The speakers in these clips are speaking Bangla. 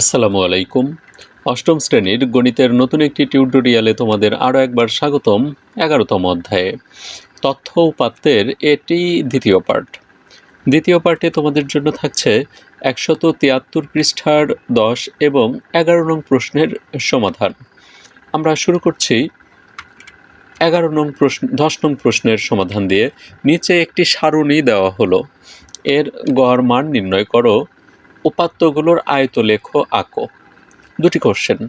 আসসালামু আলাইকুম। অষ্টম শ্রেণির গণিতের নতুন একটি টিউটোরিয়ালে তোমাদের আরও একবার স্বাগতম এগারোতম অধ্যায়ে। তথ্য উপাত্তের এটি দ্বিতীয় পার্ট দ্বিতীয় পার্টে তোমাদের জন্য থাকছে একশত তিয়াত্তর পৃষ্ঠার দশ এবং এগারো নং প্রশ্নের সমাধান। আমরা শুরু করছি এগারো নং প্রশ্ন, দশ নং প্রশ্নের সমাধান দিয়ে। নিচে একটি সারণী দেওয়া হলো। এর গড় মান নির্ণয় করো। উপাত্তগুলোর আয়তলেখ আঁকো। দুটি কোশ্চেন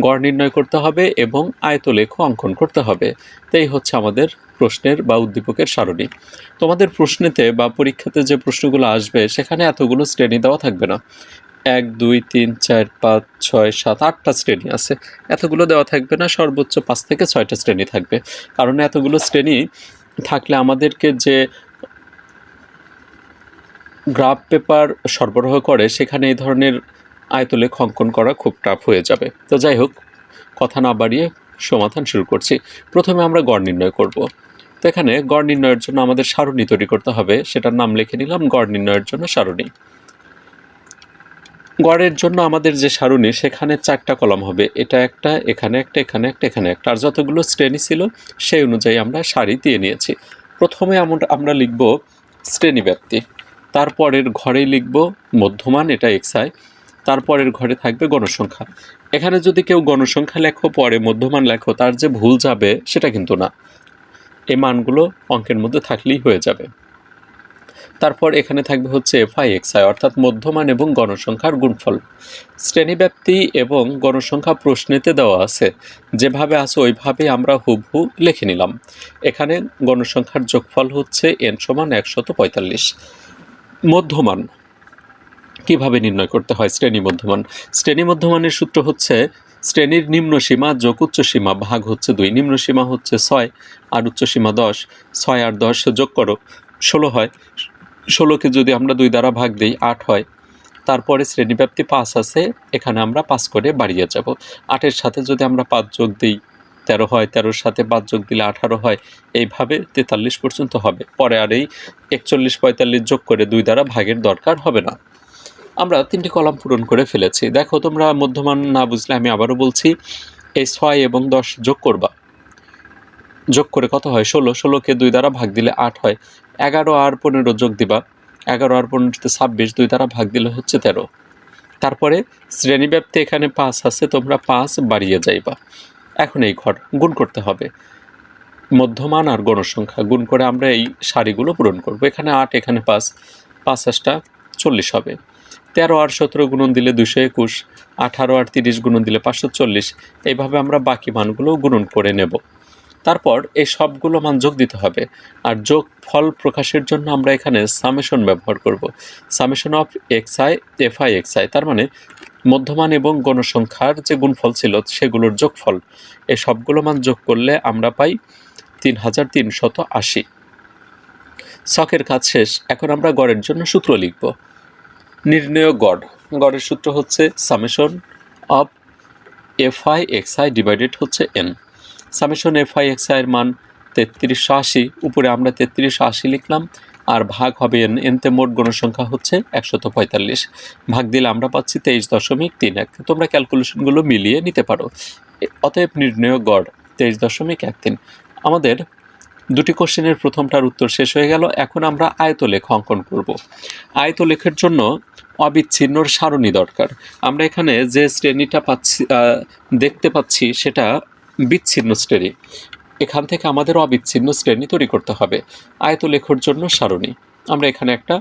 গড় নির্ণয় করতে হবে এবং আয়তলেখ অঙ্কন করতে হবে। তাই হচ্ছে আমাদের প্রশ্নের বা উদ্দীপকের সারণী। তোমাদের প্রশ্নেতে বা পরীক্ষাতে যে প্রশ্নগুলো আসবে, সেখানে এতগুলো শ্রেণি দেওয়া থাকবে না। এক, দুই, তিন, চার, পাঁচ, ছয়, সাত, আটটা শ্রেণি আছে। এতগুলো দেওয়া থাকবে না, সর্বোচ্চ পাঁচ থেকে ছয়টা শ্রেণি থাকবে। কারণ এতগুলো শ্রেণি থাকলে আমাদেরকে যে গ্রাফ পেপার সরবরাহ করে, সেখানে এই ধরনের আয়তলেখ অঙ্কন করা খুব টাফ হয়ে যাবে। তো যাই হোক, কথা না বাড়িয়ে সমাধান শুরু করছি। প্রথমে আমরা গড় নির্ণয় করব। তো এখানে গড় নির্ণয়ের জন্য আমাদের সারণী তৈরি করতে হবে। সেটার নাম লিখে নিলাম, গড় নির্ণয়ের জন্য সারণী। গড়ের জন্য আমাদের যে সারণী, সেখানে চারটা কলম হবে। এটা একটা, এখানে একটা এখানে একটা এখানে একটা। আর যতগুলো শ্রেণি ছিল, সেই অনুযায়ী আমরা সারি দিয়ে নিয়েছি। প্রথমে আমরা আমরা লিখব শ্রেণীব্যাপ্তি তারপরের ঘরে লিখব মধ্যমান, এটা এক্সআই তারপরের ঘরে থাকবে গণসংখ্যা। এখানে যদি কেউ গণসংখ্যা লেখো, পরে মধ্যমান লেখো, তার যে ভুল যাবে সেটা কিন্তু না। এই মানগুলো অঙ্কের মধ্যে থাকলেই হয়ে যাবে। তারপর এখানে থাকবে হচ্ছে এফআই এক্সআই অর্থাৎ মধ্যমান এবং গণসংখ্যার গুণফল। শ্রেণীব্যাপ্তি এবং গণসংখ্যা প্রশ্নেতে দেওয়া আছে। যেভাবে আছে ওইভাবে আমরা হুবহু লিখে নিলাম। এখানে গণসংখ্যার যোগফল হচ্ছে এন সমান একশত পঁয়তাল্লিশ। মধ্যমান। কীভাবে নির্ণয় করতে হয় শ্রেণি মধ্যমান? শ্রেণি মধ্যমানের সূত্র হচ্ছে, শ্রেণির নিম্ন সীমা যোগ উচ্চ সীমা ভাগ হচ্ছে দুই, নিম্ন সীমা হচ্ছে ছয় আর উচ্চ সীমা দশ। ছয় আর দশ যোগ করো, ষোলো হয়। ষোলোকে যদি আমরা দুই দ্বারা ভাগ দিই, আট হয়। তারপরে শ্রেণীব্যাপ্তি পাঁচ আছে, এখানে আমরা পাঁচ করে বাড়িয়ে যাব। আটের সাথে যদি আমরা পাঁচ যোগ দিই তেরো হয়, তেরোর সাথে পাঁচ যোগ দিলে আঠারো হয়, এইভাবে তেতাল্লিশ পর্যন্ত হবে। পরে আর এই একচল্লিশ পঁয়তাল্লিশ যোগ করে দুই দ্বারা ভাগের দরকার হবে না। আমরা তিনটি কলাম পূরণ করে ফেলেছি। দেখো, তোমরা মধ্যমান না বুঝলে আমি আবারও বলছি, এই ছয় এবং দশ যোগ করবা। যোগ করে কত হয়? ষোলো। ষোলোকে দুই দ্বারা ভাগ দিলে আট হয়। এগারো আর পনেরো যোগ দিবা। এগারো আর পনেরোতে ছাব্বিশ, দুই দ্বারা ভাগ দিলে হচ্ছে তেরো। তারপরে শ্রেণীব্যাপ্তি এখানে পাঁচ আছে, তোমরা পাঁচ বাড়িয়ে যাইবা। এখন এই ঘর গুণ করতে হবে। মধ্যমান আর গণসংখ্যা গুণ করে আমরা এই সারিগুলো পূরণ করব। এখানে আট, এখানে পাঁচ পাঁচ আটটা চল্লিশ হবে। তেরো আর সতেরো গুণন দিলে দুশো একুশ, আঠারো আর তিরিশ গুণন দিলে পাঁচশো চল্লিশ, এইভাবে আমরা বাকি মানগুলো গুণন করে নেব। তারপর এই সবগুলো মান যোগ দিতে হবে আর যোগ ফল প্রকাশের জন্য আমরা এখানে সামেশন ব্যবহার করব। Summation of X I F I X I তার মানে মধ্যমান এবং গণসংখ্যার যে গুণফল ছিল, সেগুলোর যোগফল। এই সবগুলো মান যোগ করলে আমরা পাই তিন হাজার তিনশত আশি। শখের কাজ শেষ। এখন আমরা গড়ের জন্য সূত্র লিখব। নির্ণয় গড়। গড়ের সূত্র হচ্ছে summation of F I X I divided হচ্ছে N. Summation F I X I এর মান তেত্রিশশো আশি। উপরে আমরা তেত্রিশশো আশি লিখলাম। আর ভাগ হবে এন এনতে মোট গণসংখ্যা হচ্ছে একশত পঁয়তাল্লিশ। ভাগ দিলে আমরা পাচ্ছি তেইশ দশমিক তিন এক। তোমরা ক্যালকুলেশনগুলো মিলিয়ে নিতে পারো। অতএব নির্ণয় গড় তেইশ দশমিক এক তিন আমাদের দুটি কোশ্চেনের প্রথমটার উত্তর শেষ হয়ে গেল। এখন আমরা আয়তলেখ অঙ্কন করব। আয়তলেখের জন্য অবিচ্ছিন্নর সারণী দরকার। আমরা এখানে যে শ্রেণীটা পাচ্ছি দেখতে পাচ্ছি সেটা বিচ্ছিন্ন শ্রেণি। এখান থেকে আমাদের অবিচ্ছিন্ন শ্রেণি তৈরি করতে হবে। আয়ত লেখর জন্য সারণী। আমরা এখানে একটা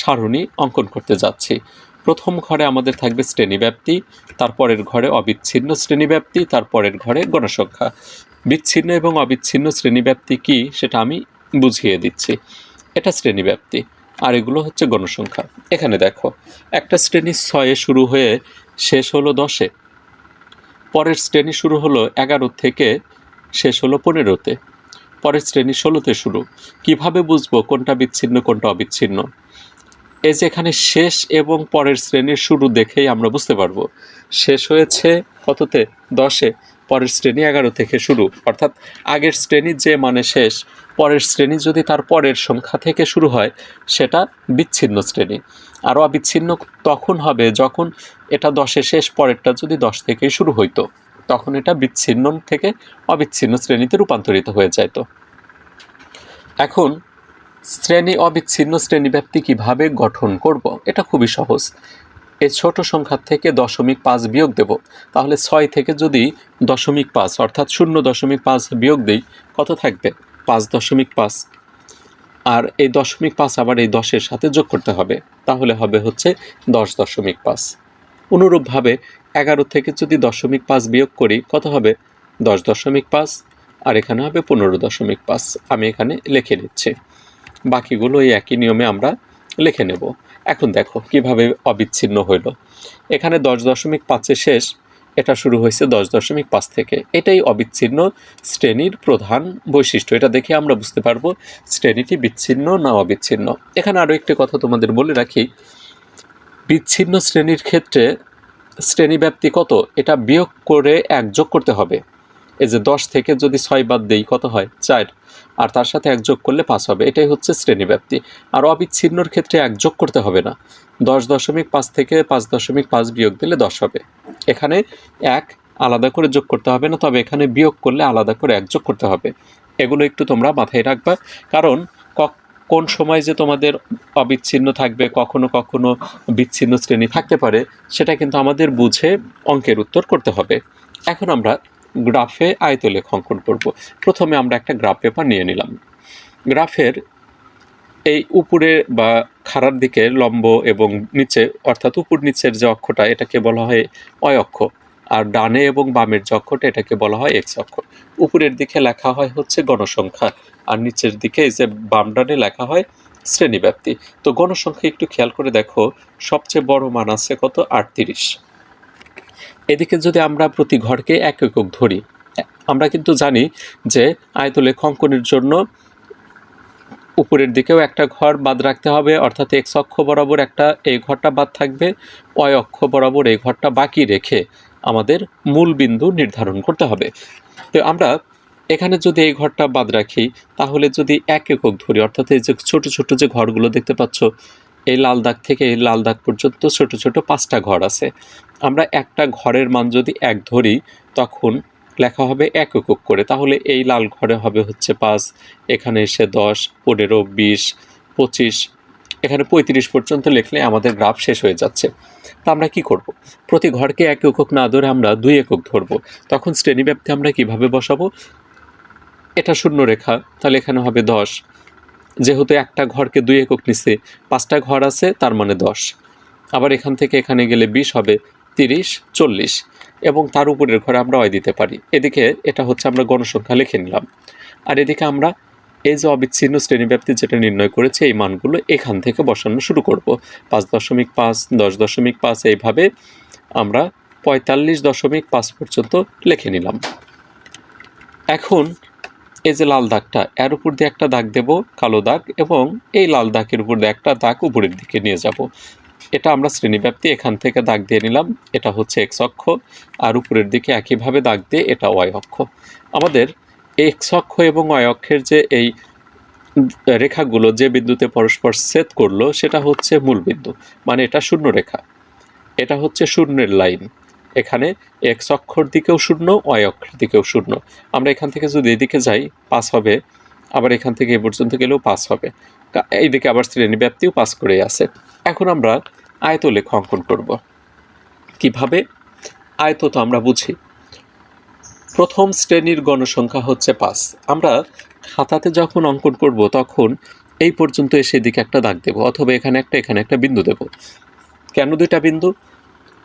সারণী অঙ্কন করতে যাচ্ছি। প্রথম ঘরে আমাদের থাকবে শ্রেণীব্যাপ্তি তারপরের ঘরে অবিচ্ছিন্ন শ্রেণীব্যাপ্তি তারপরের ঘরে গণসংখ্যা। বিচ্ছিন্ন এবং অবিচ্ছিন্ন শ্রেণীব্যাপ্তি কি সেটা আমি বুঝিয়ে দিচ্ছি। এটা শ্রেণীব্যাপ্তি আর এগুলো হচ্ছে গণসংখ্যা। এখানে দেখো, একটা শ্রেণি ছয়ে শুরু হয়ে শেষ হলো দশে, পরের শ্রেণি শুরু হলো এগারো থেকে শেষ হলো পনেরোতে। পরের শ্রেণি ষোলোতে শুরু। কীভাবে বুঝব কোনটা বিচ্ছিন্ন, কোনটা অবিচ্ছিন্ন? এই যে এখানে শেষ এবং পরের শ্রেণির শুরু দেখেই আমরা বুঝতে পারব। শেষ হয়েছে কততে? দশে। পরের শ্রেণি এগারো থেকে শুরু। অর্থাৎ আগের শ্রেণির যে মানে শেষ, পরের শ্রেণি যদি তার পরের সংখ্যা থেকে শুরু হয়, সেটা বিচ্ছিন্ন শ্রেণি। আর অবিচ্ছিন্ন তখন হবে যখন এটা দশে শেষ, পরেরটা যদি দশ থেকেই শুরু হইতো। তখন এটা বিচ্ছিন্ন থেকে অবিচ্ছিন্ন শ্রেণীতে রূপান্তরিত হয়ে যেত এখন, শ্রেণি অবিচ্ছিন্ন শ্রেণীব্যাপ্তি কীভাবে গঠন করব, এটা খুবই সহজ। এই ছোট সংখ্যা থেকে দশমিক পাঁচ বিয়োগ দেব। তাহলে ছয় থেকে যদি দশমিক পাঁচ, অর্থাৎ শূন্য দশমিক পাঁচ বিয়োগ দিই, কত থাকবে? পাঁচ দশমিক পাঁচ। আর এই দশমিক পাঁচ আবার এই দশের সাথে যোগ করতে হবে। তাহলে হবে হচ্ছে দশ দশমিক পাঁচ। অনুরূপভাবে এগারো থেকে যদি দশমিক পাঁচ বিয়োগ করি, কত হবে? দশ দশমিক পাঁচ, আর এখানে হবে পনেরো দশমিক পাঁচ। আমি এখানে লিখে নিচ্ছি। বাকিগুলো এই একই নিয়মে আমরা লিখে নেব। এখন দেখো কীভাবে অবিচ্ছিন্ন হইল। এখানে দশ দশমিক পাঁচে শেষ, এটা শুরু হয়েছে দশ দশমিক পাঁচ থেকে। এটাই অবিচ্ছিন্ন শ্রেণির প্রধান বৈশিষ্ট্য। এটা দেখে আমরা বুঝতে পারব শ্রেণীটি বিচ্ছিন্ন না অবিচ্ছিন্ন। এখানে আরও একটি কথা তোমাদের বলে রাখি। বিচ্ছিন্ন শ্রেণির ক্ষেত্রে শ্রেণীব্যাপ্তি কত? এটা বিয়োগ করে এক যোগ করতে হবে। এই যে দশ থেকে যদি ছয় বাদ দেই, কত হয়? চার। আর তার সাথে এক যোগ করলে পাঁচ হবে। এটাই হচ্ছে শ্রেণীব্যাপ্তি আর অবিচ্ছিন্নর ক্ষেত্রে এক যোগ করতে হবে না। দশ দশমিক পাঁচ থেকে পাঁচ দশমিক পাঁচ বিয়োগ দিলে দশ হবে। এখানে এক আলাদা করে যোগ করতে হবে না, তবে এখানে বিয়োগ করলে আলাদা করে এক যোগ করতে হবে। এগুলো একটু তোমরা মাথায় রাখবা। কারণ কোন সময় যে তোমাদের অবিচ্ছিন্ন থাকবে, কখনো কখনো বিচ্ছিন্ন শ্রেণি থাকতে পারে, সেটা কিন্তু আমাদের বুঝে অঙ্কের উত্তর করতে হবে। এখন আমরা গ্রাফে আয়তলেখ অঙ্কন করব। প্রথমে আমরা একটা গ্রাফ পেপার নিয়ে নিলাম। গ্রাফের এই উপরে বা খাড়ার দিকে লম্ব এবং নিচে, অর্থাৎ উপর নিচের যে অক্ষটা, এটাকে বলা হয় অয় অক্ষ। আর ডানে এবং বামের যে এটাকে বলা হয় এক্স অক্ষ। উপরের দিকে লেখা হয় হচ্ছে গণসংখ্যা, আর নিচের দিকে এই যে বাম ডানে লেখা হয় শ্রেণীব্যাপ্তি। তো গণসংখ্যা একটু খেয়াল করে দেখো, সবচেয়ে বড় মান আছে কত? আটত্রিশ। এদিকে যদি আমরা প্রতি ঘরকে এক একক ধরি, আমরা কিন্তু জানি যে আয়তলেখ অঙ্কনের জন্য উপরের দিকেও একটা ঘর বাদ রাখতে হবে, অর্থাৎ এক্স অক্ষ বরাবর একটা এই ঘরটা বাদ থাকবে অয় অক্ষ বরাবর এই ঘরটা বাকি রেখে আমাদের মূল বিন্দু নির্ধারণ করতে হবে। তো আমরা এখানে যদি এই ঘরটা বাদ রাখি, তাহলে যদি এক একক ধরি, অর্থাৎ এই যে ছোট ছোট যে ঘরগুলো দেখতে পাচ্ছ, এই লাল দাগ থেকে এই লাল দাগ পর্যন্ত ছোট ছোট পাঁচটা ঘর আছে। আমরা একটা ঘরের মান যদি এক ধরি, তখন লেখা হবে এক একক করে। তাহলে এই লাল ঘরে হবে হচ্ছে পাঁচ, এখানে এসে দশ, পনেরো, বিশ, পঁচিশ এখানে পঁয়ত্রিশ পর্যন্ত লিখলে আমাদের গ্রাফ শেষ হয়ে যাচ্ছে। তা আমরা কি করব? প্রতি ঘরকে এক একক না ধরে আমরা দুই একক ধরবো। তখন শ্রেণীব্যাপ্তি আমরা কীভাবে বসাবো? এটা শূন্য রেখা, তাহলে এখানে হবে দশ। যেহেতু একটা ঘরকে দুই একক নিচ্ছে পাঁচটা ঘর আছে, তার মানে দশ। আবার এখান থেকে এখানে গেলে বিশ হবে, তিরিশ, চল্লিশ। এবং তার উপরের ঘরে আমরা অয় দিতে পারি। এদিকে এটা হচ্ছে আমরা গণসংখ্যা লিখে নিলাম। আর এদিকে আমরা এই যে অবিচ্ছিন্ন শ্রেণীব্যাপ্তি যেটা নির্ণয় করেছে, এই মানগুলো এখান থেকে বসানো শুরু করব। পাঁচ দশমিক পাঁচ, দশ দশমিক পাঁচ, এইভাবে আমরা পঁয়তাল্লিশ দশমিক পাঁচ পর্যন্ত লিখে নিলাম। এখন এই যে লাল দাগটা, এর উপর দিয়ে একটা দাগ দেব, কালো দাগ, এবং এই লাল দাগের উপর দিয়ে একটা দাগ উপরের দিকে নিয়ে যাব। এটা আমরা শ্রেণীব্যাপ্তি এখান থেকে দাগ দিয়ে নিলাম, এটা হচ্ছে এক্স অক্ষ, আর উপরের দিকে একইভাবে দাগ দিয়ে এটা ওয়াই অক্ষ। আমাদের এক্স অক্ষ এবং ওয়াই অক্ষের যে এই রেখাগুলো যে বিন্দুতে পরস্পর ছেদ করল, সেটা হচ্ছে মূল বিন্দু। মানে এটা শূন্য রেখা। এটা হচ্ছে শূন্যের লাইন। এখানে এক্স অক্ষর দিকেও শূন্য ওয়াই অক্ষের দিকেও শূন্য। আমরা এখান থেকে যদি এদিকে যাই, পাস হবে। আবার এখান থেকে এ পর্যন্ত গেলেও পাস হবে। এইদিকে আবার শ্রেণীব্যাপ্তিও পাস করে আছে। এখন আমরা আয়তলেখ অঙ্কন করব। কীভাবে? আয়ত তো আমরা বুঝি। প্রথম শ্রেণির গণসংখ্যা হচ্ছে পাঁচ। আমরা খাতাতে যখন অঙ্কন করব, তখন এই পর্যন্ত এসে দিকে একটা দাগ দেবো, অথবা এখানে একটা এখানে একটা বিন্দু দেব। কেন দুইটা বিন্দু?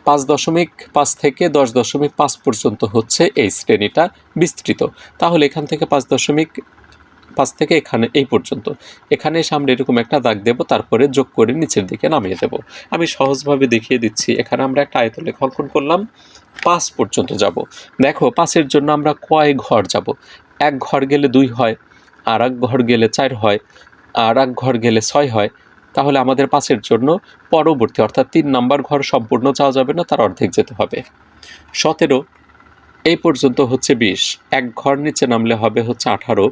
পাঁচ দশমিক পাঁচ থেকে দশ দশমিক পাঁচ পর্যন্ত হচ্ছে এই শ্রেণীটা বিস্তৃত। তাহলে এখান থেকে পাঁচ দশমিক পাঁচ থেকে এখানে, এই পর্যন্ত। এখানে সামনে এরকম একটা দাগ দেব, তারপরে যোগ করে নিচের দিকে নামিয়ে দেব। আমি সহজভাবে দেখিয়ে দিচ্ছি। এখানে আমরা একটা আয়তলেখ অঙ্কন করলাম। পাঁচ পর্যন্ত যাব। দেখো পাঁচের জন্য আমরা কয় ঘর যাব? এক ঘর গেলে দুই হয়, আর এক ঘর গেলে চার হয়, আর এক ঘর গেলে ছয় হয়। তাহলে আমাদের পাঁচের জন্য পরবর্তী, অর্থাৎ তিন নাম্বার ঘর সম্পূর্ণ যাওয়া যাবে না, তার অর্ধেক যেতে হবে। সতেরো, এই পর্যন্ত হচ্ছে বিশ। এক ঘর নিচে নামলে হবে হচ্ছে আঠারো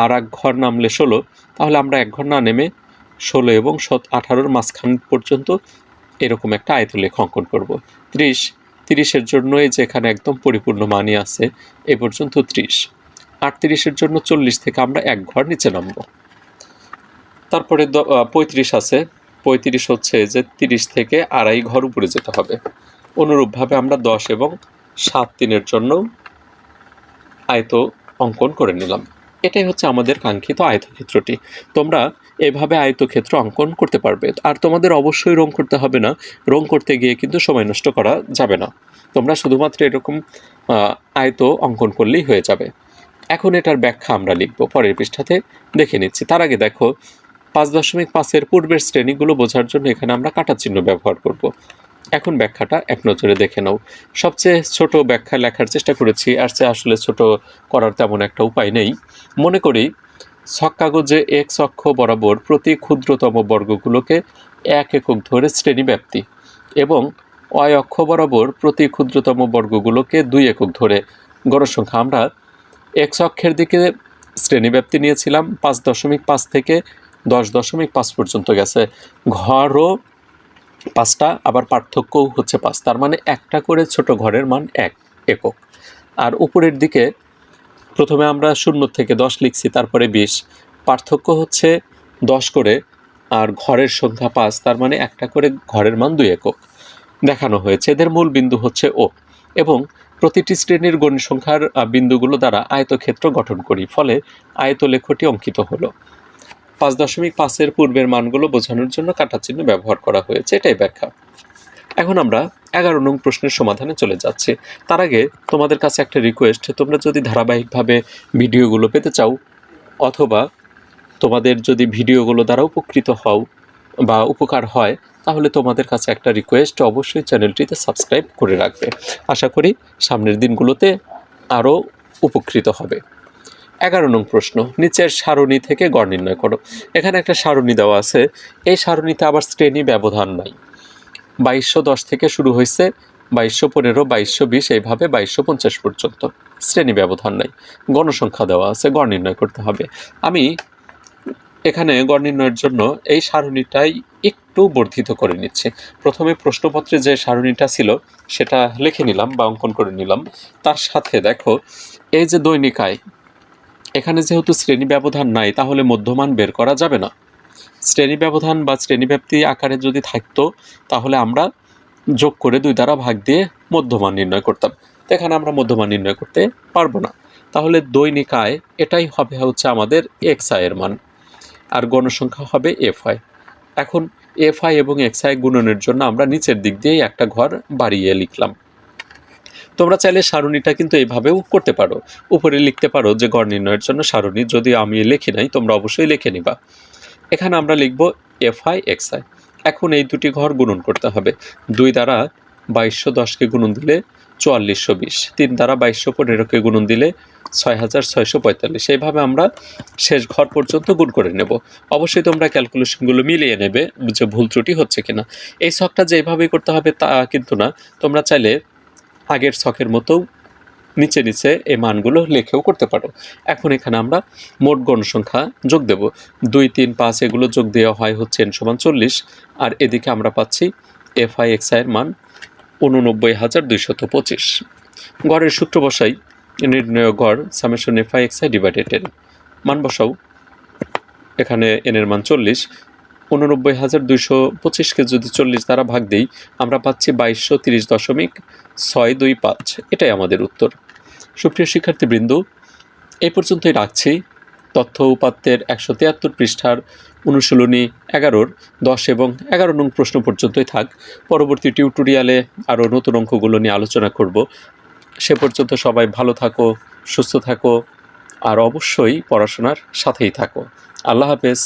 আর এক ঘর নামলে ষোলো, তাহলে আমরা এক ঘর না নেমে ষোলো এবং সত, আঠারোর মাঝখান পর্যন্ত এরকম একটা আয়তলেখ অঙ্কন করব। ত্রিশ, তিরিশের জন্য এই যে এখানে একদম পরিপূর্ণ মানই আছে, এ পর্যন্ত ত্রিশ। আটত্রিশের জন্য চল্লিশ থেকে আমরা এক ঘর নিচে নামব। তারপরে পঁয়ত্রিশ আছে। পঁয়ত্রিশ হচ্ছে যে তিরিশ থেকে আড়াই ঘর উপরে যেতে হবে। অনুরূপভাবে আমরা দশ এবং সাত তিনের জন্য আয়ত অঙ্কন করে নিলাম। এটাই হচ্ছে আমাদের কাঙ্ক্ষিত আয়তক্ষেত্রটি। তোমরা এভাবে আয়তক্ষেত্র অঙ্কন করতে পারবে। আর তোমাদের অবশ্যই রং করতে হবে না। রং করতে গিয়ে কিন্তু সময় নষ্ট করা যাবে না। তোমরা শুধুমাত্র এরকম আয়ত অঙ্কন করলেই হয়ে যাবে। এখন এটার ব্যাখ্যা আমরা লিখব। পরের পৃষ্ঠাতে দেখে নিচ্ছি। তার আগে দেখো, পাঁচ দশমিক পাঁচের পূর্বের শ্রেণীগুলো বোঝার জন্য এখানে আমরা কাটা চিহ্ন ব্যবহার করব। এখন ব্যাখ্যাটা এক নজরে দেখে নাও। সবচেয়ে ছোট ব্যাখ্যা লেখার চেষ্টা করেছি আর চেয়ে আসলে ছোট করার তেমন একটা উপায় নেই। মনে করি, ছক কাগজে এক্স অক্ষ বরাবর প্রতি ক্ষুদ্রতম বর্গগুলোকে এক একক ধরে শ্রেণীব্যাপ্তি এবং অয় অক্ষ বরাবর প্রতি ক্ষুদ্রতম বর্গগুলোকে দুই একক ধরে। গণসংখ্যা আমরা এক্স অক্ষের দিকে শ্রেণীব্যাপ্তি নিয়েছিলাম, পাঁচ দশমিক পাঁচ থেকে দশ দশমিক পাঁচ পর্যন্ত গেছে। ঘরও পাঁচটা, আবার পার্থক্যও হচ্ছে পাঁচ। তার মানে একটা করে ছোট ঘরের মান এক একক। আর উপরের দিকে প্রথমে আমরা শূন্য থেকে দশ লিখছি, তারপরে বিশ। পার্থক্য হচ্ছে দশ করে আর ঘরের সংখ্যা পাঁচ, তার মানে একটা করে ঘরের মান দুই একক। দেখানো হয়েছে, এদের মূল বিন্দু হচ্ছে ও। এবং প্রতিটি শ্রেণির গণিত সংখ্যার বিন্দুগুলো দ্বারা আয়তক্ষেত্র গঠন করি, ফলে আয়তলেখটি অঙ্কিত হলো। পাঁচ দশমিক পাঁচের পূর্বের মানগুলো বোঝানোর জন্য চিহ্ন ব্যবহার করা হয়েছে, এটাই ব্যাখ্যা। এখন আমরা এগারো নং প্রশ্নের সমাধানে চলে যাচ্ছি। তার আগে তোমাদের কাছে একটা রিকোয়েস্ট তোমরা যদি ধারাবাহিকভাবে ভিডিওগুলো পেতে চাও, অথবা তোমাদের যদি ভিডিওগুলো দ্বারা উপকৃত হও বা উপকার হয়, তাহলে তোমাদের কাছে একটা রিকোয়েস্ট অবশ্যই চ্যানেলটিতে সাবস্ক্রাইব করে রাখবে। আশা করি সামনের দিনগুলোতে আরও উপকৃত হবে। এগারো নং প্রশ্ন, নিচের সারণী থেকে গড় নির্ণয় করো। এখানে একটা সারণী দেওয়া আছে, এই সারণীতে আবার শ্রেণি ব্যবধান নাই। বাইশশো দশ থেকে শুরু হয়েছে বাইশশো পনেরো, বাইশশো বিশ, এইভাবে বাইশশো পঞ্চাশ পর্যন্ত। শ্রেণি ব্যবধান নাই। গণসংখ্যা দেওয়া আছে, গড় নির্ণয় করতে হবে। আমি এখানে গড় নির্ণয়ের জন্য এই সারণীটাই একটু বর্ধিত করে নিচ্ছি। প্রথমে প্রশ্নপত্রে যে সারণীটা ছিল, সেটা লিখে নিলাম বা অঙ্কন করে নিলাম। তার সাথে দেখো, এই যে দৈনিক আয় এখানে যেহেতু শ্রেণি ব্যবধান নাই, তাহলে মধ্যমান বের করা যাবে না। শ্রেণি ব্যবধান বা শ্রেণীব্যাপ্তি আকারে যদি থাকতো, তাহলে আমরা যোগ করে দুই দ্বারা ভাগ দিয়ে মধ্যমান নির্ণয় করতাম। এখানে আমরা মধ্যমান নির্ণয় করতে পারব না। তাহলে দৈনিক আয় এটাই হবে হচ্ছে আমাদের এক্স আয়ের মান, আর গণসংখ্যা হবে এফ আই এখন এফ আই এবং এক্স আই গুণনের জন্য আমরা নিচের দিক দিয়েই একটা ঘর বাড়িয়ে লিখলাম। তোমরা চাইলে সারণীটা কিন্তু এইভাবেও করতে পারো। উপরে লিখতে পারো যে, গড় নির্ণয়ের জন্য সারণী। যদি আমি লিখি নাই, তোমরা অবশ্যই লিখে নিবা। এখানে আমরা লিখব এফ আই এক্স আই এখন এই দুটি ঘর গুণন করতে হবে। দুই দ্বারা বাইশশো দশকে গুণন দিলে চুয়াল্লিশশো বিশ। তিন দ্বারা বাইশশো পনেরোকে গুণন দিলে ছয় হাজার ছয়শো পঁয়তাল্লিশ। এইভাবে আমরা শেষ ঘর পর্যন্ত গুণ করে নেব। অবশ্যই তোমরা ক্যালকুলেশনগুলো মিলিয়ে নেবে যে ভুল ত্রুটি হচ্ছে কিনা। এই ছকটা যে করতে হবে তা কিন্তু না। তোমরা চাইলে আগের ছকের মতো নিচে নিচে এই মানগুলো লেখেও করতে পারো। এখন এখানে আমরা মোট গণসংখ্যা যোগ দেব। দুই, তিন, পাঁচ এগুলো যোগ দেওয়া হয় হচ্ছে এন সমান চল্লিশ। আর এদিকে আমরা পাচ্ছি এফ আই এক্স আইয়ের মান উননব্বই হাজার দুইশত পঁচিশ। গড়ের সূত্র বসাই নির্ণয় গড় summation F I X I divided N মান বসাও। এখানে এনের মান চল্লিশ উননব্বই হাজার দুইশো পঁচিশকে যদি চল্লিশ দ্বারা ভাগ দিই, আমরা পাচ্ছি বাইশশো তিরিশ দশমিক ছয় দুই পাঁচ। এটাই আমাদের উত্তর। সুপ্রিয় শিক্ষার্থীবৃন্দ এই পর্যন্তই রাখছি। তথ্য উপাত্তের একশো তিয়াত্তর পৃষ্ঠার অনুশীলনী এগারোর দশ এবং এগারো নং প্রশ্ন পর্যন্তই থাক। পরবর্তী টিউটোরিয়ালে আরও নতুন অঙ্কগুলো নিয়ে আলোচনা করব। সে পর্যন্ত সবাই ভালো থাকো, সুস্থ থাকো, আর অবশ্যই পড়াশোনার সাথেই থাকো। আল্লাহ হাফেজ।